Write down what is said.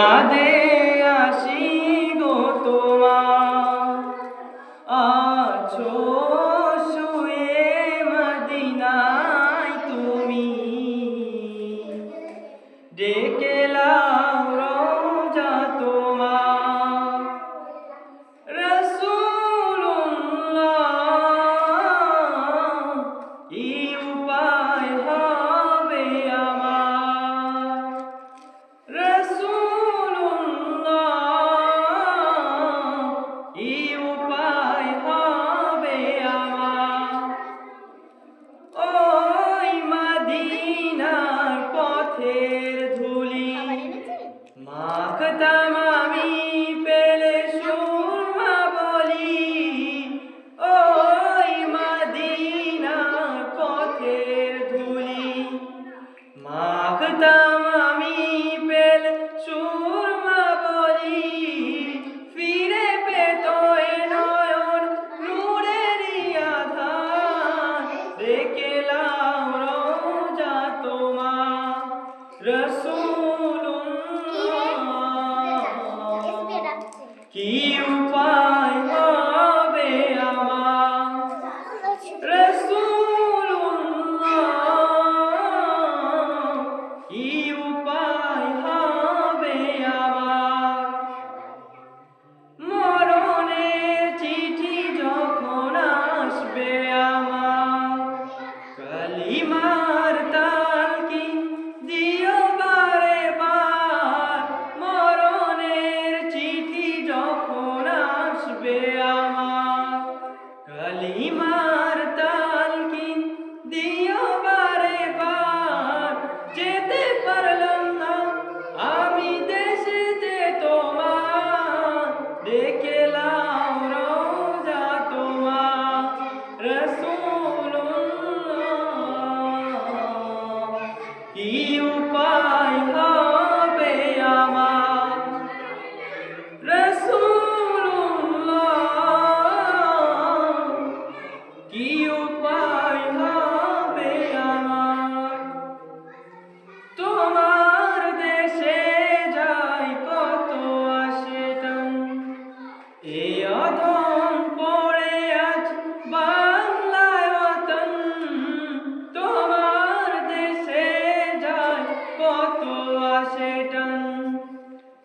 আদে আসি গো তোমার। আছো শুয়ে মদিনায় তুমি। ডেকে লাও রোজা তোমার। রসুল্লাহ ইউ রসুল কি উপ E o